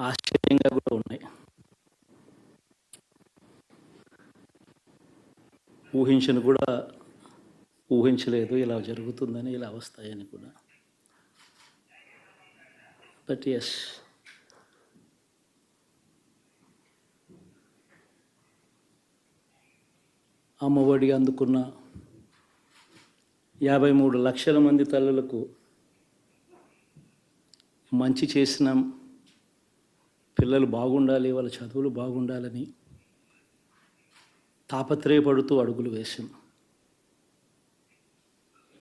ఆశ్చర్యంగా కూడా ఉన్నాయి. ఊహించను కూడా ఊహించలేదు ఇలా జరుగుతుందని ఇలా వస్తాయని కూడా. బట్ ఎస్ అమ్మఒడి అందుకున్న యాభై మూడు లక్షల మంది తల్లులకు మంచి చేసినాం పిల్లలు బాగుండాలి వాళ్ళ చదువులు బాగుండాలని తాపత్రయపడుతూ అడుగులు వేసాం